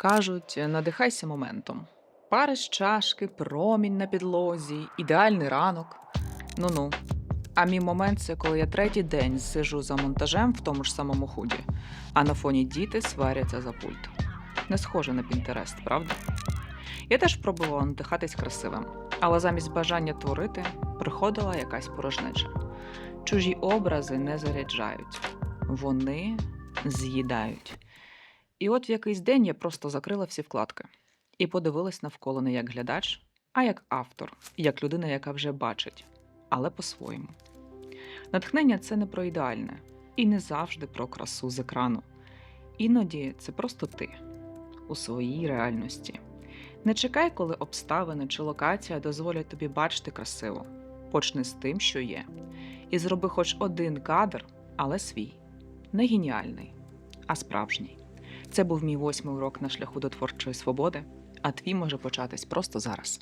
Кажуть, надихайся моментом. Пари з чашки, промінь на підлозі, ідеальний ранок. Ну-ну. А мій момент це коли я третій день сижу за монтажем в тому ж самому худі, а на фоні діти сваряться за пульт. Не схоже на Пінтерест, правда? Я теж пробувала надихатись красивим, але замість бажання творити приходила якась порожнеча. Чужі образи не заряджають, вони з'їдають. І от в якийсь день я просто закрила всі вкладки і подивилась навколо не як глядач, а як автор, як людина, яка вже бачить, але по-своєму. Натхнення це не про ідеальне і не завжди про красу з екрану. Іноді це просто ти у своїй реальності. Не чекай, коли обставини чи локація дозволять тобі бачити красиво. Почни з тим, що є. І зроби хоч один кадр, але свій. Не геніальний, а справжній. Це був мій восьмий урок на шляху до творчої свободи, а твій може початись просто зараз.